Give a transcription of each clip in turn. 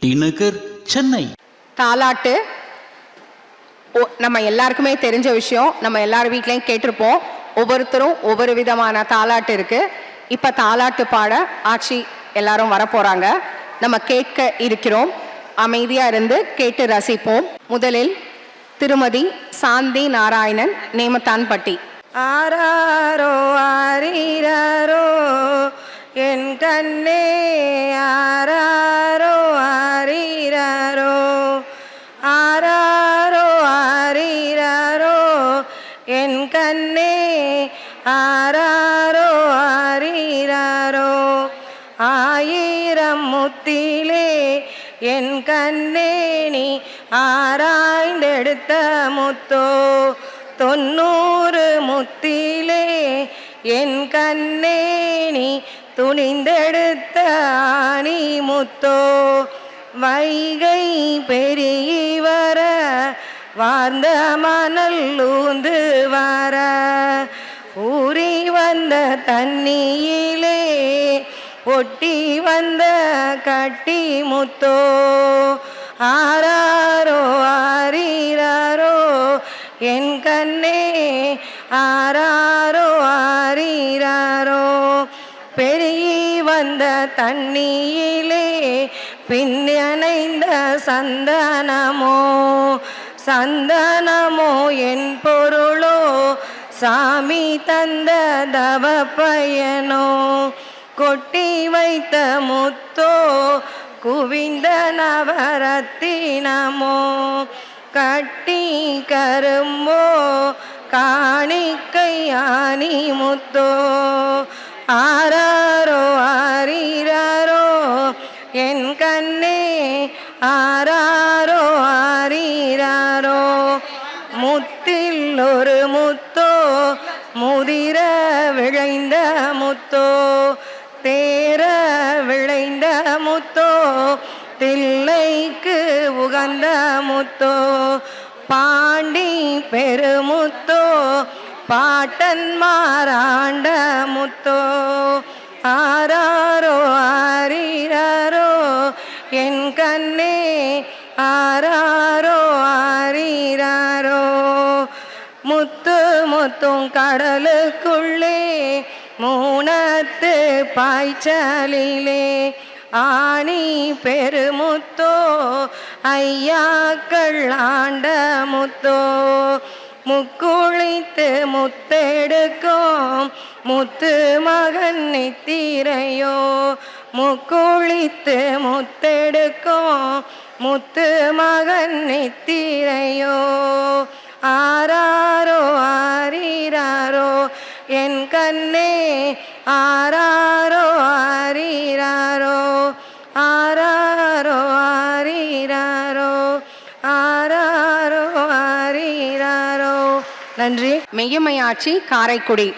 T Nagar Chennai. தாலாட்டு. நம்ம எல்லாருக்குமே தெரிஞ்ச விஷயம். நம்ம எல்லார் வீட்லயும் கேட்டிருப்போம். ஒவ்வொருத்தரும் ஒவ்வொரு விதமான தாலாட்டு இருக்கு. இப்ப தாலாட்டு பாட ஆட்சி எல்லாரும் வர போறாங்க நம்ம கேட்க இருக்கிறோம். அமைதியா இருந்து கேட்டு ரசிப்போம். முதலில் திருமதி சாந்தி நாராயணன் நேமத்தான்பட்டி. ஆராரோ ஆரீராரோ என் கண்ணே ஆராரோ. ஆராரோ ஆரீராரோ என் கண்ணே ஆராரோ ஆரீராரோ ஆயிரம் முத்திலே என் கண்ணே நீ ஆராய்ந்தெடுத்த முத்தோ தொண்ணூறு முத்திலே என் கண்ணே நீ துணிந்தெடுத்த ஆணி முத்தோ வைகை பெருகி வர வார்ந்த மணல் ஊந்து வர. ஊறி வந்த தண்ணியிலே ஒட்டி வந்த கட்டி முத்தோ. ஆராரோ ஆரீராரோ என் கண்ணே ஆராரோ ஆரீராரோ. பெருகி வந்த தண்ணியிலே பின்னணைந்த சந்தனமோ சந்தனமோ என் பொருளோ சாமி தந்த தவ பயனோ கொட்டி வைத்த முத்தோ குவிந்த நவரத்தினமோ கட்டி கரும்போ காணிக்கையானி முத்தோ ஆராரோ ஆரீரோ என் கண்ணே ஆராரோ ஆரீராரோ? முத்தில் ஒரு முத்தோ முதிர விளைந்த முத்தோ? தேர விளைந்த முத்தோ? தில்லைக்கு உகந்த முத்தோ? பாண்டி பெருமுத்தோ பாட்டன் மாறாண்ட முத்தோ? ஆராரோ ஆரீராரோ கடலுக்குள்ளே மூணத்து பாய்ச்சலிலே ஆனி பெருமுத்தோ ஐயாக்கள் ஆண்ட முத்தோ முக்குழித்து முத்தெடுக்கும் முத்து மகன் நித்திரையோ முக்குழித்து முத்தெடுக்கும் முத்து மகன் நித்திரையோ. ஆராரோ ஆரீராரோ என் கண்ணே ஆராரோ ஆரீராரோ ஆராரோ ஆரீராரோ ஆராரோ ஆரீராரோ. நன்றி. மெய்யமையாட்சி காரைக்குடி.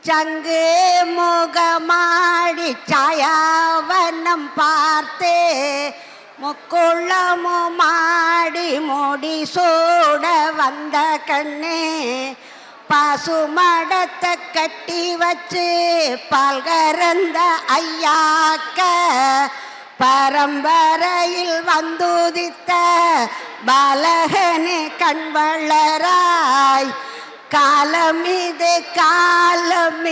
சங்கு முகமாடி சாயாவனம் பார்த்தே. முக்குள்ளமு மாடி முடி சூட வந்த கண்ணே பசுமடத்தை கட்டி வச்சு பால் கறந்த ஐயாக்க பரம்பரையில் வந்துதித்த பாலகனே கண்வளராய் காலம் காலமிது காலம்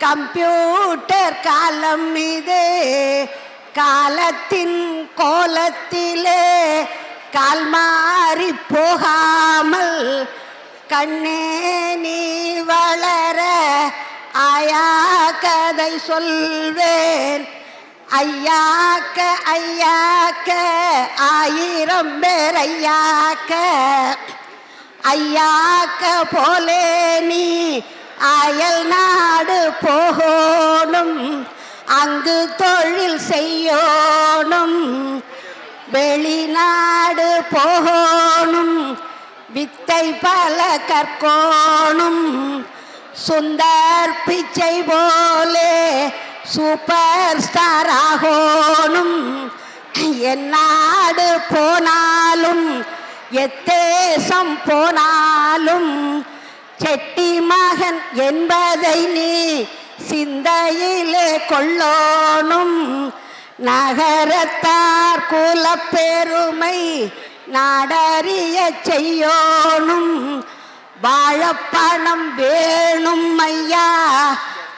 கம்ப்யூட்டர் காலம் இது காலத்தின் கோலத்திலே கால் மாறி போகாமல் கண்ணே நீ வளர ஆயா கதை சொல்வேன். ஐயாக்க ஐயாக்க ஆயிரம் பேர் ஐயாக்க. ஐயாக்க போலே நீ அயல் நாடு போகணும். அங்கு தொழில் செய்யோனும் வெளிநாடு போகணும் வித்தை பல கற்கோணும் சுந்தர் பிச்சை போலே சூப்பர் ஸ்டார் ஆகோனும். என்னாடு போனாலும் எத்தேசம் போனாலும் செட்டி மகன் என்பதை நீ சிந்தையிலே கொள்ளோனும் நகரத்தார் குலப்பெருமை நாடறிய செய்யோனும். வாழப்பணம் வேணும் ஐயா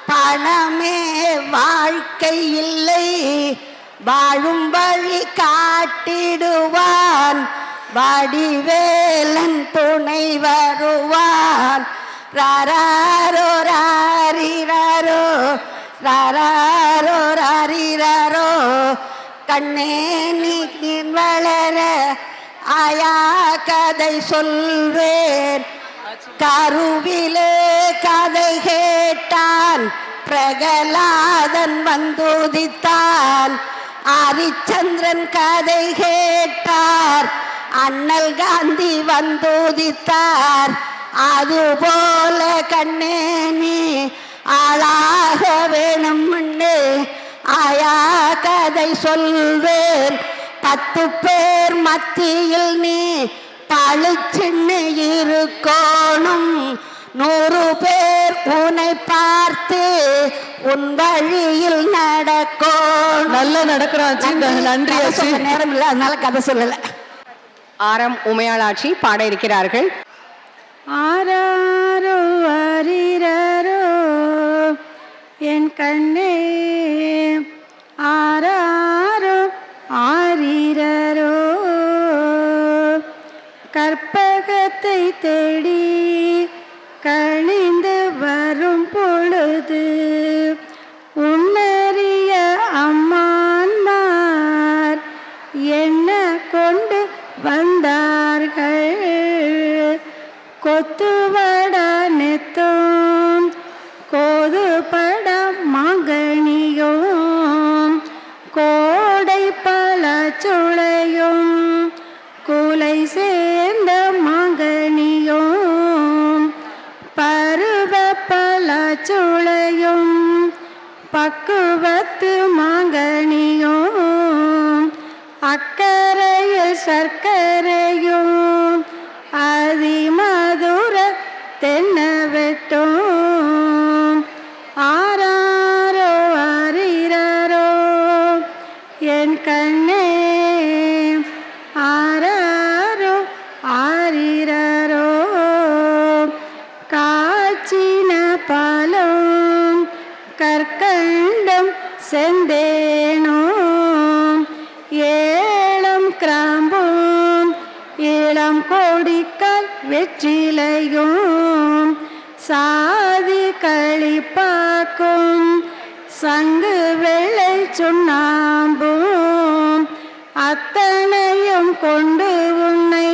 பணமே வாழ்க்கை இல்லை. வாழும் வழி காட்டிடுவான் வடிவேலன் துணை வருவான். ராரோ ராரோ ராரோ கண்ணே நீ வளர ஆயா கதை சொல்வேன். கருவிலே கதை கேட்டான் பிரகலாதன் வந்துதித்தான். ஹரிச்சந்திரன் கதை கேட்டார் அண்ணல் காந்தி வந்துதித்தார். அதுபோல கண்ணே நீ ஆளாக வேணும்னு ஆயா கதை சொல்வேன். பத்து பேர் மத்தியில் நீ பளிச்சுன்னு இருக்கோணும். நூறு பேர் உன்னை பார்த்து உன் வழியில் நடக்கோணும். நல்லா நடக்கிறாச்சு நன்றி. நேரம் இல்லை அதனால கதை சொல்லல. ஆரம் உமையாளாட்சி பாட இருக்கிறார்கள். ஆராரோ ஆரிரரோ என் கண்ணே ஆராரோ ஆரிரரோ. கற்பகத்தை தேடி கழிந்து வரும் பொழுது உன்னறிய அம்மான்மார் என்ன கொண்டு வந்தார்கள்? கொத்துவட சுளையும் பக்குவத்து மாங்கனியும் அக்கறையில் சர்க்கரையும் வெற்றிலையும் சாதி களிப்பாக்கும் சங்கு வெள்ளை சுண்ணாம்பும் அத்தனையும் கொண்டு உன்னை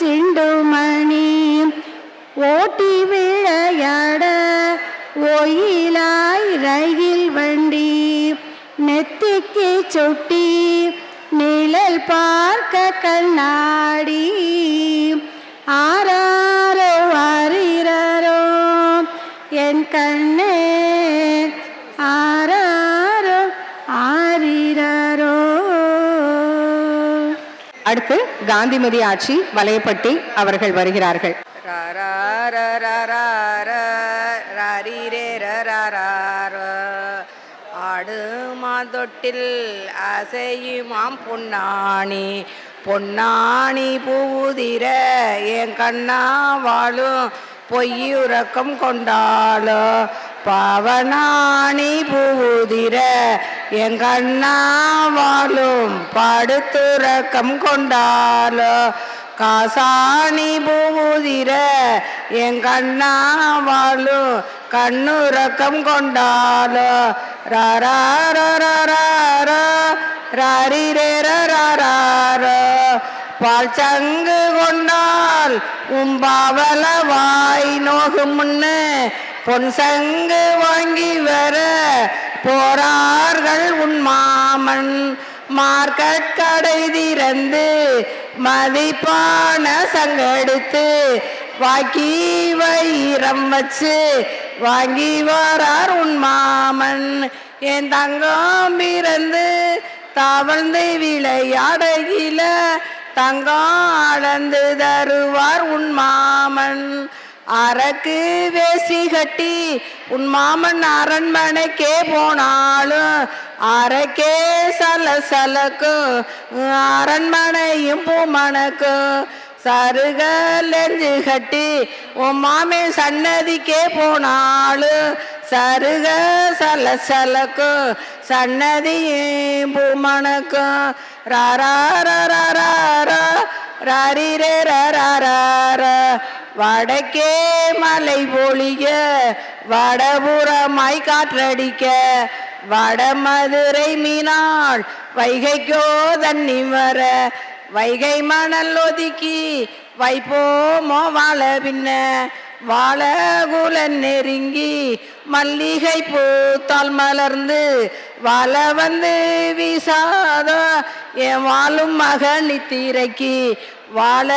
சிண்டுமணி ஓட்டி விளையாட ஒயிலாய் ரயில் வண்டி. நெத்திக்கு சுட்டி நிழல் பார்க்க கண்ணாடி. ஆ காந்திமதி ஆட்சி வலையப்பட்டி அவர்கள் வருகிறார்கள். ஆடு மா அசையுமாம் பொன்னாணி. பொன்னாணி பூதிர என் கண்ணா வாழும் பொய்யுறக்கம் கொண்டாளோ. பவனாணி பூதிர எங்கண்ணாவாலும் படுத்துறக்கம் கொண்டாலோ. காசாணி பூதிர என் கண்ணா வாழும் கண்ணுறக்கம் கொண்டாலோ. ராரிரேரோ பால் சங்கு கொண்டால் உம்பாவல வாய் நோகு முன்னு பொன் சங்கு வாங்கி வர போறார்கள் உன் மாமன். மார்க்கெட் கடை திறந்து மதிப்பான சங்கெடுத்து வாக்கி வைரம் வச்சு வாங்கி வரார் உன் மாமன். என் தங்கம் பிறந்து தவழ்ந்து விளையாடையில தங்கம் அளந்து தருவார் உன் மாமன். அரக்கு வேசி கட்டி உன் மாமன் அரண்மனைக்கே போனாலும் அரக்கே சல சலக்கும் அரண்மனையும் பூமணக்கும். சருகல் எஞ்சு கட்டி உன் மாமே சன்னதிக்கே போனாலும் சருக சல சலக்கும் சன்னதியும் பூமணக்கும். வடக்கே மலை பொழிய வடபுறமாய் காற்றடிக்க வடமதுரை மீனாள் வைகைக்கோ தண்ணி வர வைகை மணல் ஒதுக்கி வைப்போமோ வாழ பின்ன வாழகுலன் நெருங்கி மல்லிகை பூத்தால் மலர்ந்து வள வந்து வீசாத என் வாழும் மகன் தீரைக்கு வாழ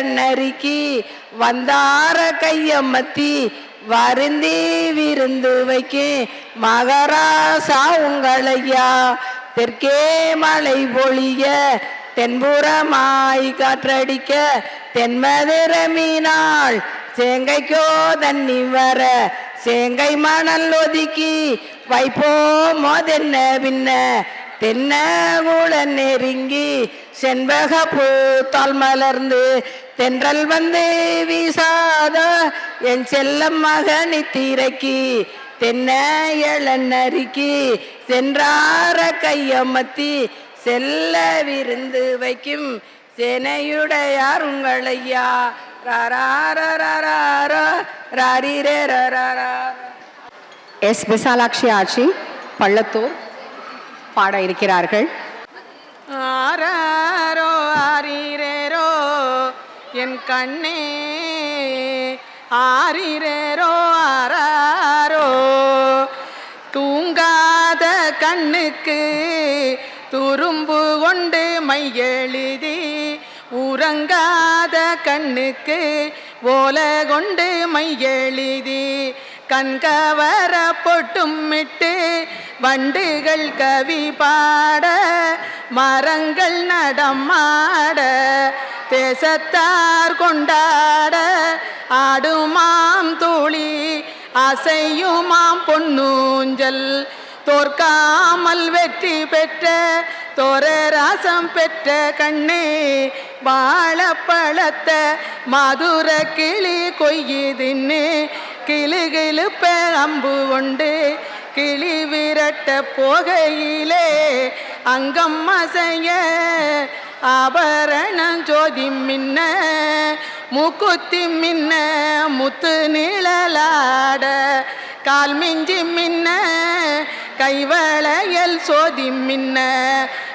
நறுக்கி வந்தார கையம்மத்தி வருந்தி விருந்து வைக்கும் மகராசா உங்களையா? தெற்கே மலை பொழிய தென்புறமாய் காற்றடிக்க தென்மதுர மீனாள் சேங்கைக்கோ தண்ணி வர சேங்கை மணல் ஒதுக்கி வைப்போமோ. தென்ன பின்ன தென்ன கூட நெருங்கி செண்பக பூத்தால் மலர்ந்து தென்றல் வந்து வீசாத என் செல்ல மகனி தீரைக்கு தென்ன இளநரிக்கு சென்றார கையமத்தி செல்ல விருந்து வைக்கும். சேனையுடையார் உங்களையா எஸ் விசாலாட்சி ஆட்சி பள்ளத்தூர் பாட இருக்கிறார்கள் ஆராரோ ஆரீரேரோ என் கண்ணே ஆரீரேரோ ஆராரோ தூங்காத கண்ணுக்கு துரும்பு கொண்டு மையெழுதி உறங்காத கண்ணுக்கு ஓல கொண்டு மையெழுதி கண்கவர பொட்டுமிட்டு வண்டுகள் கவி பாட மரங்கள் நடமாட தேசத்தார் கொண்டாட ஆடுமாம் தோழி அசையுமாம் பொன்னூஞ்சல் தோற்காமல் வெற்றி பெற்ற தோரராசம் பெற்ற கண்ணே வாழப்பழத்த மதுர கிளி கொய்யுதின்னு கிளு கிளுப்ப அம்பு உண்டு கிளி விரட்ட போகையிலே அங்கம் அசைய ஆபரண ஜோதி மின்ன மூக்குத்தி மின்ன முத்து நிழலாட கால் மிஞ்சி மின்ன கைவளையல் சோதி மின்ன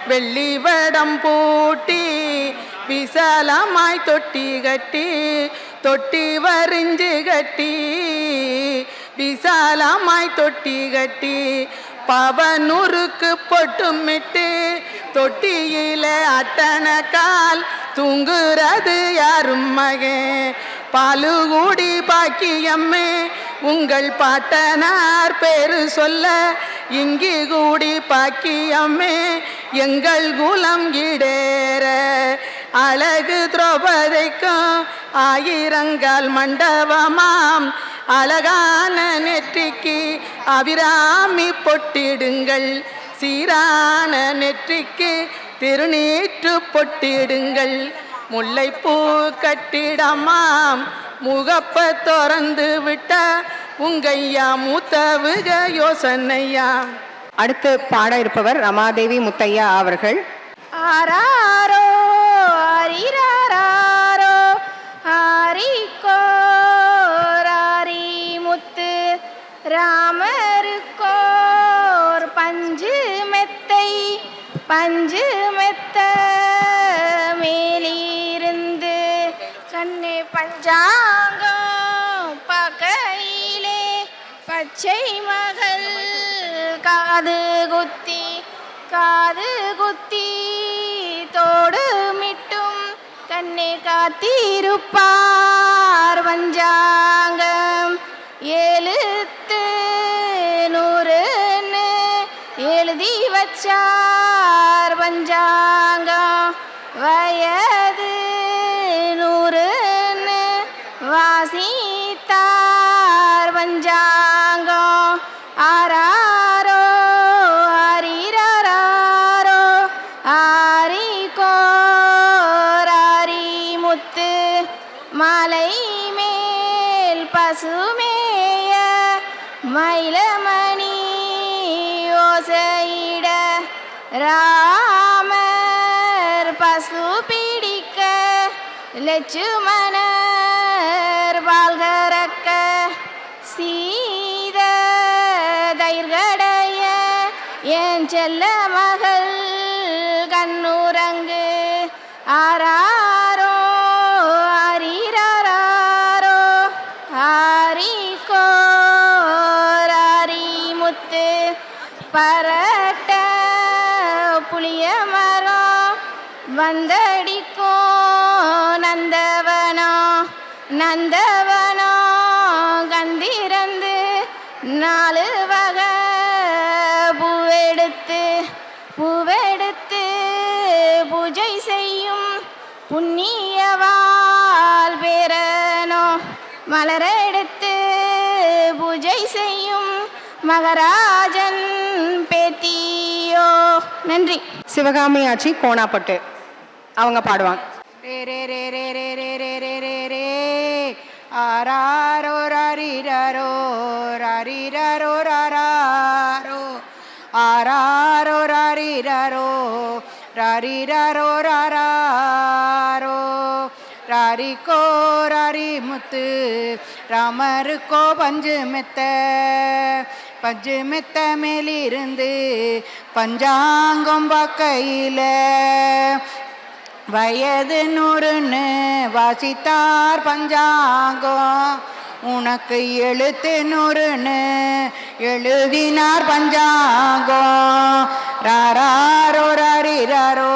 வெள்ளி வடம் பூட்டி விசாலமாய் தொட்டி கட்டி தொட்டி வரிஞ்சு கட்டி விசாலமாய் தொட்டி கட்டி பவனூருக்கு பொட்டுமிட்டு தொட்டியில அத்தனை கால் தூங்குறது யாரும் மகன் பாலுகூடி பாக்கியம்மே உங்கள் பாட்டனார் பேரு சொல்ல இங்கி கூடி பாக்கியம்மே எங்கள் குலம் இடேற அழகு திரௌபதிக்கும் ஆயிரங்கால் மண்டபமாம். அழகான நெற்றிக்கு அபிராமி பொட்டிடுங்கள். சீரான நெற்றிக்கு திருநீற்று பொட்டிடுங்கள். முல்லைப்பூ கட்டிடமாம். முகப்ப திறந்து விட்ட உங்கையா மூத்தவுக யோசனையா. அடுத்து பாட இருப்பவர் ரமாதேவி முத்தையா அவர்கள். ஆராரோ ராமருக்கோர் பஞ்சு மெத்தை பஞ்சு மெத்த மேலிருந்து கண்ணே பஞ்சாங்கம் பகையிலே பச்சை மகள் காது குத்தி காது குத்தி தோடு மிட்டும் கண்ணே காத்திருப்பார் பஞ்சாங்கம். ஏழு வச்சார் பஞ்சாங்கம் வயது நூறுன்னு வாசித்தார் பஞ்சாங்கம் லட்சுமணர் வாழ்கறக்க சீத தயிர்கடைய என் செல்ல மகள் கண்ணுரங்கு ஆராரோ ஆரிராரோ ஆரிக்கோராரி முத்து பரட்ட புளிய மரம் வந்த நன்றி சிவகாமி ஆச்சி கோணாப்பட்டு. அவங்க பாடுவாங்க. ரே ரே ரே ரே ரே ரே ரே ரே ரே ரே. ஆராரோ ராரிராரோ ராரிராரோ ராராரோ. ஆராரோ ராரிராரோ ராரிராரோ ராராரோ. ராரிக்கோ ராரி முத்து ராமருக்கோ பஞ்சு மெத்த. பஞ்சு மெத்த மேலிருந்து பஞ்சாங்கம் பார்க்கையில வயது நூறுன்னு வாசித்தார் பஞ்சாங்கம். உனக்கு எழுத்து நூறுன்னு எழுதினார் பஞ்சாங்கம். ராரோ ராரிராரோ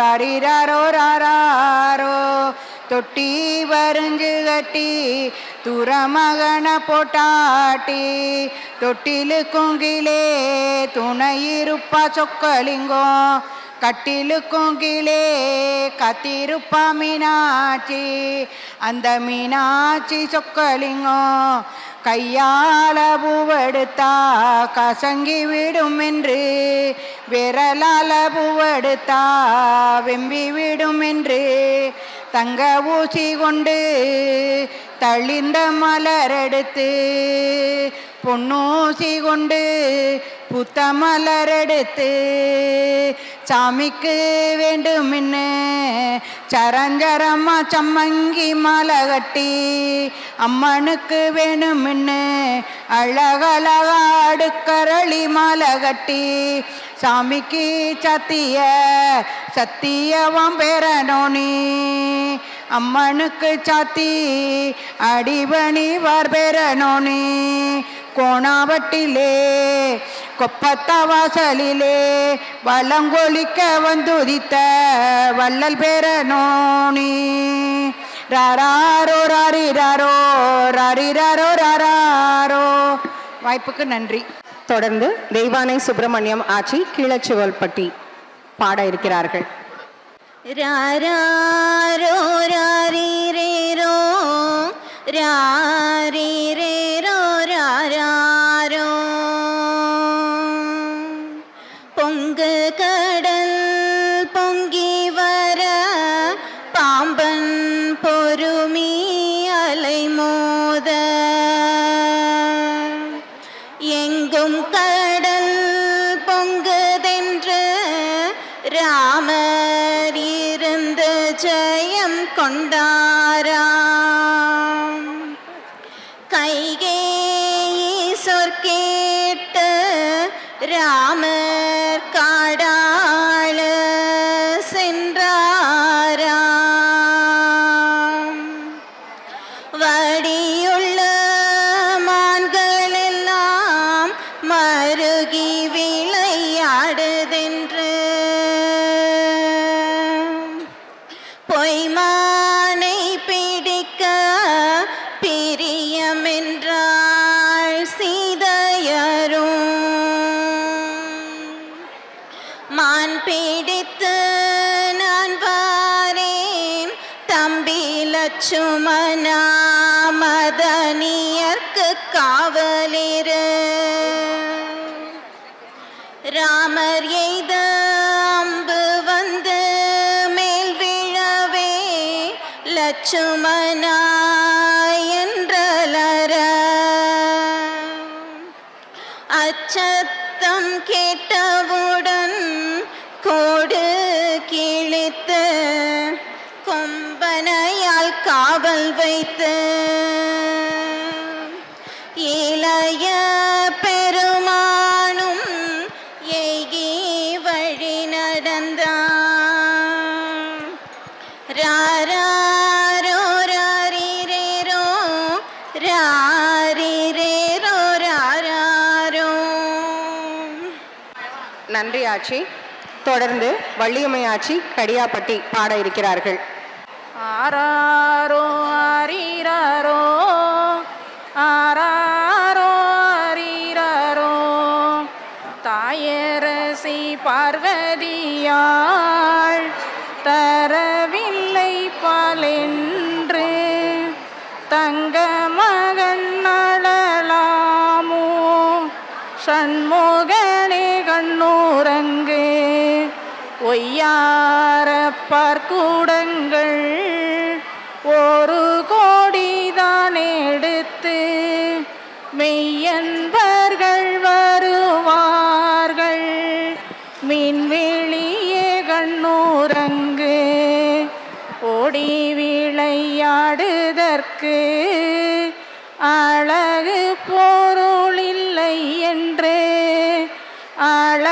ராரிராரோ ராரோ தொட்டி வருஞ்சு கட்டி துறமகன போட்டாட்டி தொட்டிலு குங்கிலே துணையிருப்பா சொக்கலிங்கம் கட்டிலுக்கும் கீழே கத்திருப்பா மீனாட்சி அந்த மீனாட்சி சொக்கலிங்கம் கையால பூவெடுத்தா கசங்கி விடும் என்று விரலால பூவெடுத்தா வெம்பி விடும் என்று தங்க ஊசி கொண்டு தளிந்த மலரெடுத்து பொன்னூசி கொண்டு புத்த மலரெடுத்து சாமிக்கு வேண்டுமின்னு சரஞ்சரம்மா சம்மங்கி மலை கட்டி அம்மனுக்கு வேணுமின்னு அழகழகாடு கரளி மலை கட்டி சாமிக்கு சத்திய சத்தியவம் பெறனோனி அம்மனுக்கு சாத்தி அடிபணி வார் பெறனோனி கோணாவட்டிலே கொப்பத்த வாசலிலே வளங்கொலிக்க வந்துதித்த வள்ளல் பெறனோனி ராரோ ராரிராரோ ராரிராரோ ராரோ வாய்ப்புக்கு நன்றி. தொடர்ந்து தெய்வானை சுப்பிரமணியம் ஆச்சி கீழச்சுவல்பட்டி பாட இருக்கிறார்கள் ரோ ராரீரேரோ ராமர் இருந்த ஜெயம் கொண்டாரா? மதனியர்க்கு காவலிரு. ராமர் எய்த அம்பு வந்து மேல் விழவே லட்சுமணா நன்றி ஆட்சி தொடர்ந்து வள்ளியம்மை ஆட்சி கடியாப்பட்டி பாட இருக்கிறார்கள். ஆராரோ ஆரீராரோ கூடங்கள் ஒரு கோடிதான் எடுத்து மெய்யன்பர்கள் வருவார்கள். மின்வெளியே கண்ணூரங்கு ஓடி விளையாடுதற்கு அழகு பொருள் இல்லை என்று அழ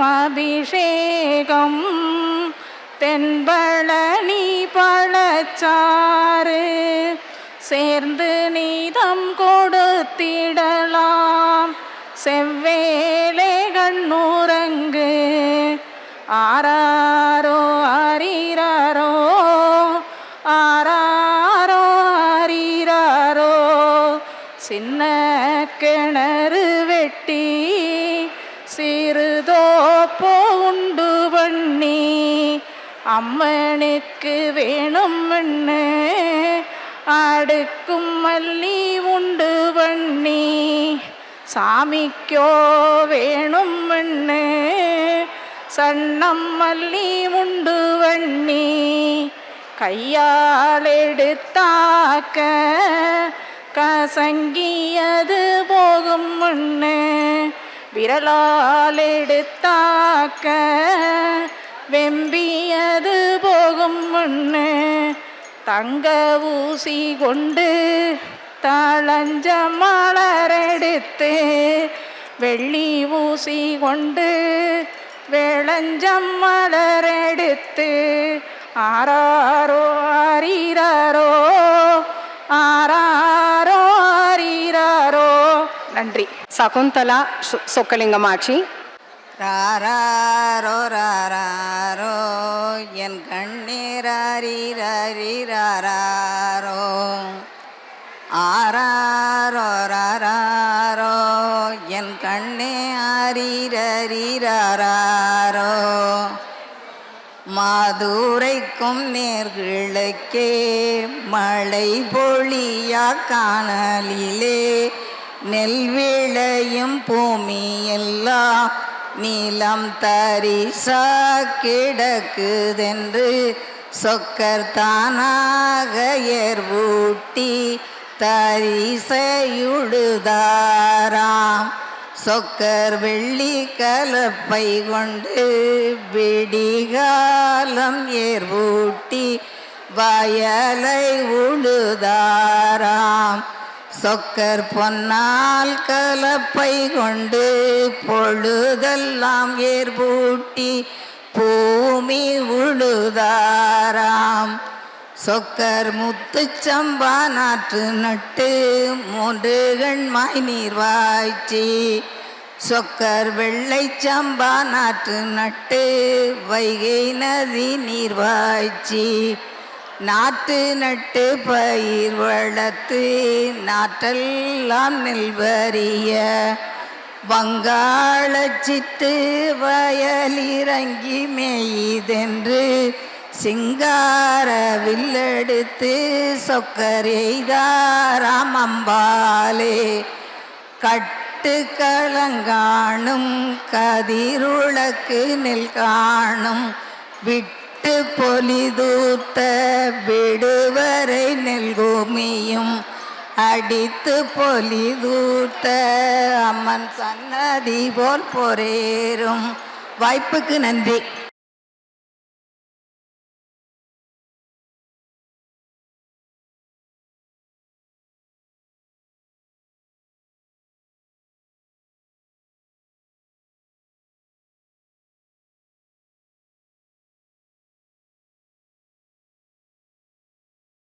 அபிஷேகம் தென்பழனி பழச்சாறு. சேர்ந்து நீதம் கொடுத்திடலாம். செவ்வேலே கண்ணூரங்கு ஆராரோ சிறுதோப்போ உண்டு வண்ணி அம்மனுக்கு வேணும் வேணும்னு அடுக்கும் மல்லி உண்டு வண்ணி சாமிக்கோ வேணும் வேணும்னு சன்னம் மல்லி உண்டு வண்ணி கையால் எடுத்தாக்க கசங்கியது போகும் முன்னே விரலால் எடுத்தாக்க வெம்பியது போகும் முன்னு தங்க ஊசி கொண்டு தளஞ்ச மலரெடுத்து வெள்ளி ஊசி கொண்டு விளஞ்சம் மலரெடுத்து ஆறாரோ ஆரீராரோ நன்றி. சகுந்தலா சொக்கலிங்கமாட்சி. சொக்கலிங்கம் ஆட்சி ராரோ ராரோ என் கண்ணீரோ ஆராரோ ராரோ என் கண்ணே ஆரீரீரோ மாதுரைக்கும் நேர்களுக்கே மழை பொழியா காணலிலே நெல் விளையும் பூமி எல்லாம் நீளம் தரிசா கிடக்குதென்று சொக்கர் தானாக ஏர்வூட்டி தரிசையுடுதாராம். சொக்கர் வெள்ளி கலப்பை கொண்டு விடிகாலம் ஏர்வூட்டி வயலை உழுதாராம். சொக்கர் பொன்னால் கலப்பை கொண்டு பொழுதெல்லாம் ஏற்பூட்டி பூமி உழுதாராம். சொக்கர் முத்துச்சம்பா நாற்று நட்டு மூன்று கண்மாய் நீர் வாய்ச்சி. சொக்கர் வெள்ளை சம்பா நாற்று நட்டு வைகை நதி நீர் வாய்ச்சி. நாட்டு நட்டு பயிர் வளர்த்து நாட்டெல்லாம் நெல்வரிய வங்காள சித்து வயலிறங்கி மேய்தென்று சிங்கார வில்லெடுத்து சொக்கரெய்தாராம் அம்பாலே. கட்டு களங்காணும் கதிருளக்கு நெல் காணும் விட்டு விட்டு பொலிதூத்த விடுவரை நெல்கூமியும் அடித்து பொலிதூத்த அம்மன் சன்னதி போல் பொரேறும் வாய்ப்புக்கு நன்றி.